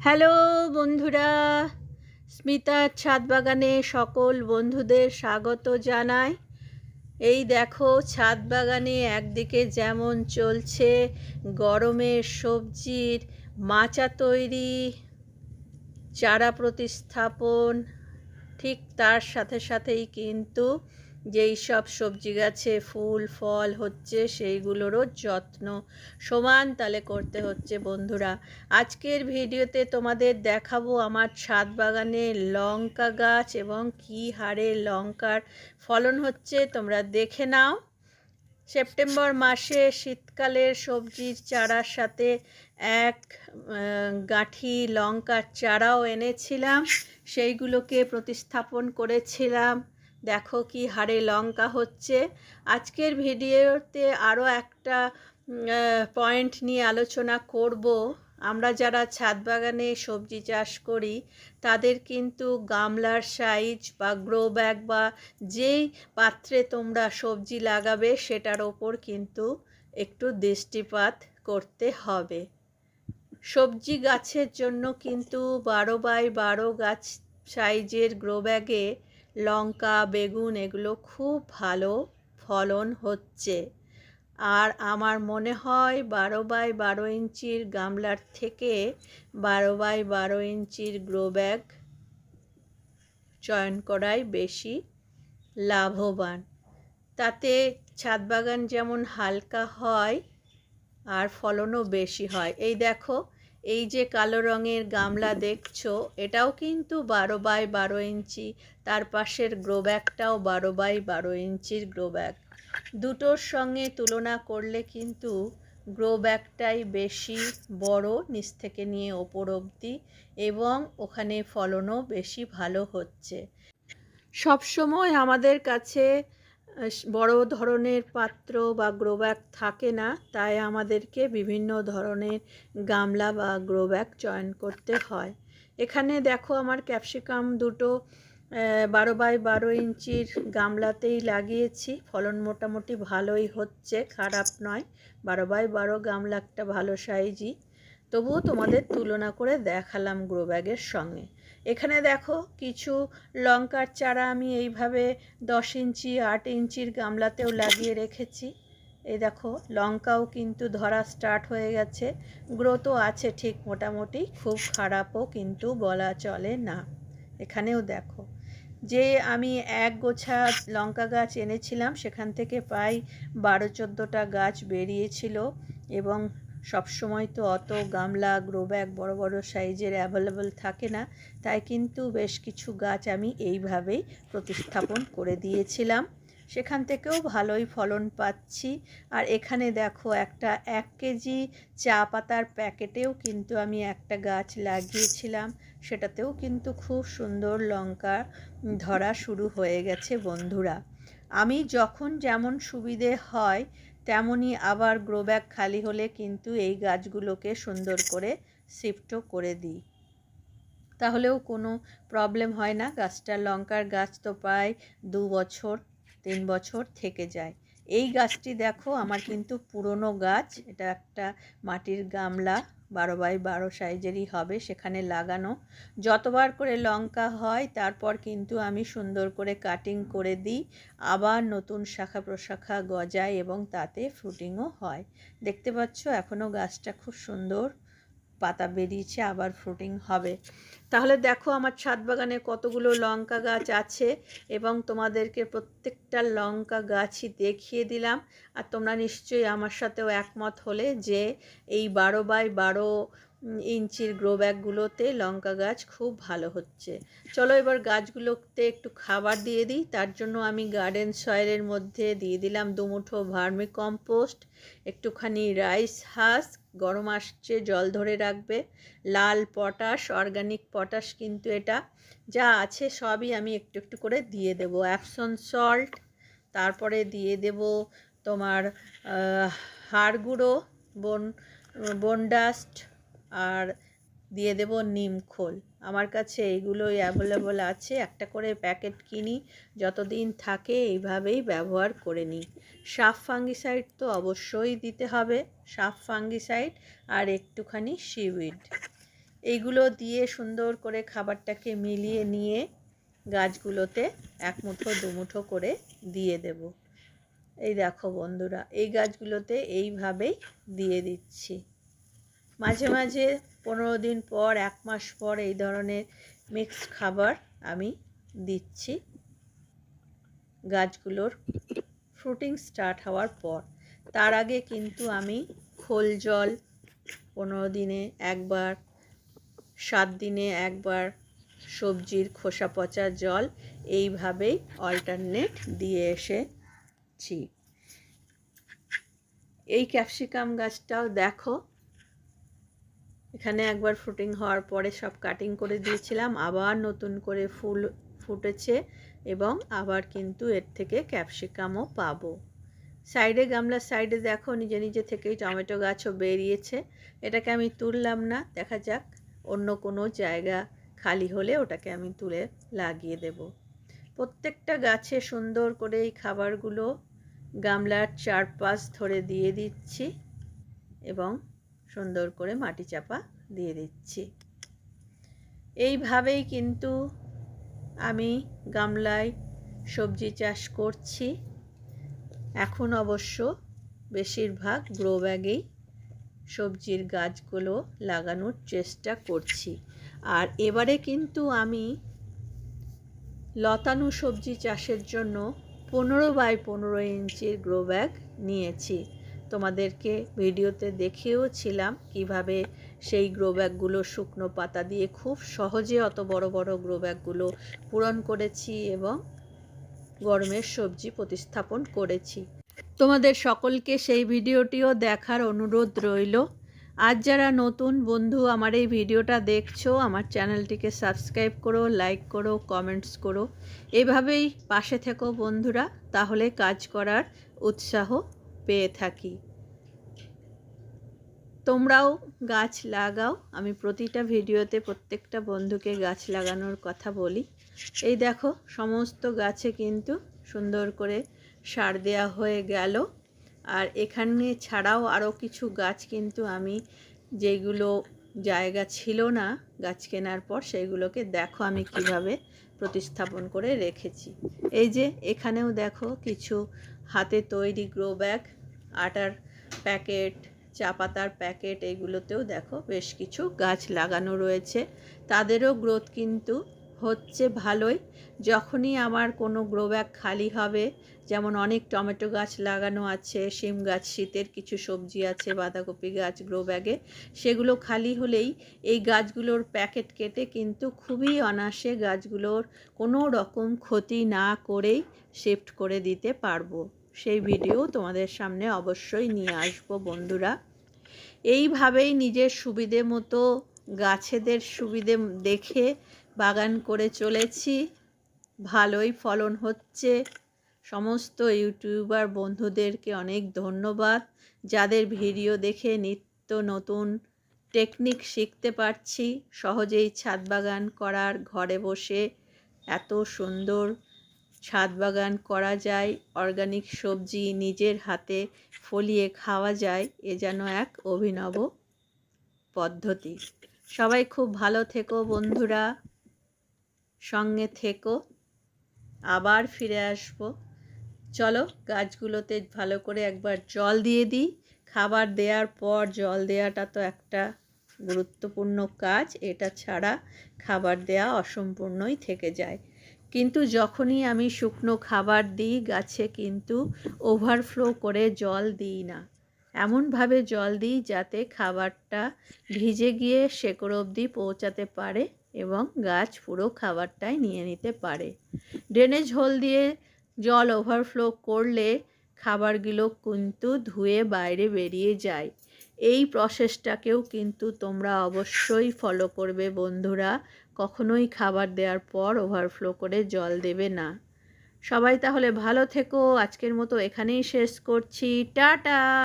Hello বন্ধুরা স্মিতার ছাদ বাগানে সকল বন্ধুদের স্বাগত জানাই। এই দেখো ছাদ বাগানে একদিকে যেমন চলছে গরমের সবজির মাচা তৈরি, চারা প্রতিস্থাপন, ঠিক তার সাথে সাথেই কিন্তু যেই সব সবজি গাছে ফুল, ফল হচ্ছে, সেইগুলোরও যত্ন। সমান তালে করতে হচ্ছে বন্ধুরা। আজকের ভিডিওতে তোমাদের দেখাবো আমার ছাদ বাগানে লঙ্কা গাছ এবং কী হারে লঙ্কার ফলন হচ্ছে। তোমরা দেখে নাও। সেপ্টেম্বর মাসে শীতকালের সবজির চারার সাথে এক গাঁঠি লঙ্কার চারাও এনেছিলাম। সেইগুলোকে প্রতিস্থাপন করেছিলাম। দেখো কি হারে লঙ্কা হচ্ছে। আজকের ভিডিওতে আরও একটা পয়েন্ট নিয়ে আলোচনা করব। আমরা যারা ছাদ বাগানে সবজি চাষ করি, তাদের কিন্তু গামলার সাইজ বা গ্রো ব্যাগ বা যেই পাত্রে তোমরা সবজি লাগাবে, সেটার ওপর কিন্তু একটু দৃষ্টিপাত করতে হবে। সবজি গাছের জন্য কিন্তু বারো বাই বারো গাছ সাইজের গ্রো ব্যাগে লঙ্কা, বেগুন এগুলো খুব ভালো ফলন হচ্ছে। আর আমার মনে হয় বারো বাই বারো ইঞ্চির গামলার থেকে বারো বাই বারো ইঞ্চির গ্রো ব্যাগ চয়ন করাই বেশি লাভবান। তাতে ছাদ বাগান যেমন হালকা হয়, আর ফলনও বেশি হয়। এই দেখো এই যে কালো রঙের গামলা দেখছ, এটাও কিন্তু বারো বাই বারো ইঞ্চি। তার পাশের গ্রো ব্যাগটাও বারো বাই বারো ইঞ্চির গ্রো ব্যাগ। দুটোর সঙ্গে তুলনা করলে কিন্তু গ্রো ব্যাগটাই বেশি বড়, নিচ থেকে নিয়ে ওপর অবধি, এবং ওখানে ফলনও বেশি ভালো হচ্ছে। সবসময় আমাদের কাছে বড় ধরনের পাত্র বা গ্রো ব্যাগ থাকে না, তাই আমাদেরকে বিভিন্ন ধরনের গামলা বা গ্রো ব্যাগ চয়ন করতে হয়। এখানে দেখো আমার ক্যাপসিকাম দুটো বারো বাই বারো ইঞ্চির গামলাতেই লাগিয়েছি। ফলন মোটামুটি ভালোই হচ্ছে, খারাপ নয়। বারো বাই বারো গামলা একটা ভালো সাইজই। তবুও তোমাদের তুলনা করে দেখালাম গ্রো ব্যাগের সঙ্গে। এখানে দেখো কিছু লঙ্কার চারা আমি এইভাবে দশ ইঞ্চি, আট ইঞ্চির গামলাতেও লাগিয়ে রেখেছি। এই দেখো, লঙ্কাও কিন্তু ধরা স্টার্ট হয়ে গেছে। গ্রোথও আছে ঠিক মোটামুটি, খুব খারাপও কিন্তু বলা চলে না। এখানেও দেখো, যে আমি এক গোছা লঙ্কা গাছ এনেছিলাম, সেখান থেকে প্রায় বারো চোদ্দোটা গাছ বেরিয়েছিল এবং সবসময় তো অত গামলা গ্রো ব্যাগ বড় বড় সাইজের অ্যাভেলেবল থাকে না। তাই কিন্তু বেশ কিছু গাছ আমি এইভাবেই প্রতিস্থাপন করে দিয়েছিলাম। সেখান থেকেও ভালোই ফলন পাচ্ছি। আর এখানে দেখো, একটা এক কেজি চা পাতার প্যাকেটেও কিন্তু আমি একটা গাছ লাগিয়েছিলাম। সেটাতেও কিন্তু খুব সুন্দর লঙ্কা ধরা শুরু হয়ে গেছে, বন্ধুরা। আমি যখন যেমন সুবিধে হয় তেমনই আবার গ্রো ব্যাগ খালি হলে কিন্তু এই গাছগুলোকে সুন্দর করে শিফটও করে দিই। তাহলেও কোনো প্রবলেম হয় না, গাছটা লঙ্কার গাছ তো প্রায় দু বছর, তিন বছর থেকে যায়। এই গাছটি দেখো, আমার কিন্তু পুরনো গাছ। এটা একটা মাটির গামলা, বারো বাই বারো সাইজেরই হবে সেখানে লাগানো। যতবার করে লঙ্কা হয়, তারপর কিন্তু আমি সুন্দর করে কাটিং করে দিই। আবার নতুন শাখা প্রশাখা গজায় এবং তাতে ফ্রুটিংও হয়। দেখতে পাচ্ছ এখনও গাছটা খুব সুন্দর। পাতা বেরিয়েছে, আবার ফ্রুটিং হবে। তাহলে দেখো আমার ছাদ বাগানে কতগুলো লঙ্কা গাছ আছে এবং তোমাদেরকে প্রত্যেকটা লঙ্কা গাছই দেখিয়ে দিলাম। আর তোমরা নিশ্চয়ই আমার সাথেও একমত হলে যে এই বারো বাই বারো ইঞ্চির গ্রো ব্যাগগুলোতে লঙ্কা গাছ খুব ভালো হচ্ছে। চলো এবার গাছগুলোতে একটু খাবার দিয়ে দিই। তার জন্য আমি গার্ডেন সয়েলের মধ্যে দিয়ে দিলাম দুমুঠো ভার্মি কম্পোস্ট একটুখানি রাইস হাস গরম আসছে, জল ধরে রাখবে। লাল পটাশ অর্গানিক পটাশ কিন্তু এটা। যা আছে সবই আমি একটু একটু করে দিয়ে দেব। অ্যাপসন সল্ট তারপরে দিয়ে দেব তোমার হাড় গুঁড়ো বন বনডাস্ট আর দিয়ে দেব নিম খোল। আমার কাছে এইগুলোই অ্যাভেলেবল আছে। একটা করে প্যাকেট কিনি, যতদিন থাকে এইভাবেই ব্যবহার করে নিই। সাফ ফাঙ্গিসাইড তো অবশ্যই দিতে হবে, সাফ ফাঙ্গিসাইড আর একটুখানি সিউইড এইগুলো দিয়ে সুন্দর করে খাবারটাকে মিলিয়ে নিয়ে গাছগুলোতে এক মুঠো দুমুঠো করে দিয়ে দেব। এই দেখো বন্ধুরা, এই গাছগুলোতে এইভাবেই দিয়ে দিচ্ছি। মাঝে মাঝে পনেরো দিন পর, এক মাস পর এই ধরনের মিক্সড খাবার আমি দিচ্ছি। গাছগুলোর ফ্রুটিং স্টার্ট হওয়ার পর। তার আগে কিন্তু আমি খোল জল পনেরো দিনে একবার, সাত দিনে একবার সবজির খোসা পচা জল এইভাবেই অল্টারনেট দিয়ে এসেছি। এই ক্যাপসিকাম গাছটাও দেখো এখানে একবার ফুটিং হওয়ার পরে সব কাটিং করে দিয়েছিলাম, আবার নতুন করে ফুল ফুটেছে এবং আবার কিন্তু এর থেকে ক্যাপসিকামও পাবো। সাইডে গামলার সাইডে দেখো নিজে নিজে থেকেই টমেটো গাছও বেরিয়েছে। এটাকে আমি তুললাম না, দেখা যাক অন্য কোনো জায়গা খালি হলে ওটাকে আমি তুলে লাগিয়ে দেব। প্রত্যেকটা গাছে সুন্দর করে এই খাবারগুলো গামলার চারপাশ ধরে দিয়ে দিচ্ছি এবং সুন্দর করে মাটি চাপা দিয়ে দিচ্ছি। এইভাবেই কিন্তু আমি গামলায় সবজি চাষ করছি। এখন অবশ্য বেশিরভাগ গ্রো ব্যাগেই সবজির গাছগুলো লাগানোর চেষ্টা করছি। আর এবারে কিন্তু আমি লতানো সবজি চাষের জন্য পনেরো বাই পনেরো ইঞ্চির গ্রো ব্যাগ নিয়েছি। তোমাদেরকে ভিডিওতে দেখেও ছিলাম কীভাবে সেই গ্রো ব্যাগগুলো শুকনো পাতা দিয়ে খুব সহজে অত বড় বড় গ্রো ব্যাগগুলো পূরণ করেছি এবং গরমের সবজি প্রতিস্থাপন করেছি। তোমাদের সকলকে সেই ভিডিওটিও দেখার অনুরোধ রইল। আজ যারা নতুন বন্ধু, আমার এই ভিডিওটা দেখছ, আমার চ্যানেলটিকে সাবস্ক্রাইব করো, লাইক করো, কমেন্টস করো। এভাবেই পাশে থেকো বন্ধুরা, তাহলে কাজ করার উৎসাহ পেয়ে থাকি। তোমরাও গাছ লাগাও। আমি প্রতিটা ভিডিওতে প্রত্যেকটা বন্ধুকে গাছ লাগানোর কথা বলি। এই দেখো, সমস্ত গাছে কিন্তু সুন্দর করে সার দেওয়া হয়ে গেল। আর এখানে ছাড়াও আরও কিছু গাছ কিন্তু আমি যেগুলো জায়গা ছিল না গাছ কেনার পর সেইগুলোকে দেখো আমি কীভাবে প্রতিস্থাপন করে রেখেছি। এই যে, এখানেও দেখো কিছু হাতে তৈরি গ্রো ব্যাগ, আটার প্যাকেট চা পাতার প্যাকেট, এগুলোতেও দেখো বেশ কিছু গাছ লাগানো রয়েছে। তাদেরও গ্রোথ কিন্তু হচ্ছে ভালোই। যখনই আমার কোনো গ্রো ব্যাগ খালি হবে, যেমন অনেক টমেটো গাছ লাগানো আছে, শিম গাছ, শীতের কিছু সবজি আছে, বাঁধাকপি গাছ, গ্রো ব্যাগে, সেগুলো খালি হলেই এই গাছগুলোর প্যাকেট কেটে কিন্তু খুবই অনাসে গাছগুলোর কোনো রকম ক্ষতি না করেই শিফট করে দিতে পারব। সেই ভিডিও তোমাদের সামনে অবশ্যই নিয়ে আসব, বন্ধুরা। এইভাবেই নিজের সুবিধে মতো, গাছেদের সুবিধে দেখে বাগান করে চলেছি। ভালোই ফলন হচ্ছে। সমস্ত ইউটিউবার বন্ধুদেরকে অনেক ধন্যবাদ। যাদের ভিডিও দেখে নিত্য নতুন টেকনিক শিখতে পারছি, সহজেই ছাদ বাগান করার ঘরে বসে এত সুন্দর ছাদ বাগান করা যায় অর্গানিক সবজি নিজের হাতে ফলিয়ে খাওয়া যায়, এ যেন এক অভিনব পদ্ধতি। সবাই খুব ভালো থেকো বন্ধুরা, সঙ্গে থেকো, আবার ফিরে আসব। চলো গাছগুলোতে ভালো করে একবার জল দিয়ে দিই। খাবার দেওয়ার পর জল দেওয়াটা তো একটা গুরুত্বপূর্ণ কাজ, এটা ছাড়া খাবার দেওয়া অসম্পূর্ণই থেকে যায়। কিন্তু যখনই আমি শুকনো খাবার দিই, গাছে কিন্তু ওভারফ্লো করে জল দিই না। এমনভাবে জল দিই যাতে খাবারটা ভিজে গিয়ে শেকড় অবধি পৌঁছাতে পারে এবং গাছ পুরো খাবারটাই নিয়ে নিতে পারে। ড্রেনেজ হোল দিয়ে জল ওভারফ্লো করলে খাবারগুলো কিন্তু ধুয়ে বাইরে বেরিয়ে যায়। এই প্রসেসটাকেও কিন্তু তোমরা অবশ্যই ফলো করবে বন্ধুরা। কখনোই খাবার দেওয়ার পর ওভারফ্লো করে জল দেবে না। সবাই তাহলে ভালো থেকো। আজকের মতো এখানেই শেষ করছি। টাটা!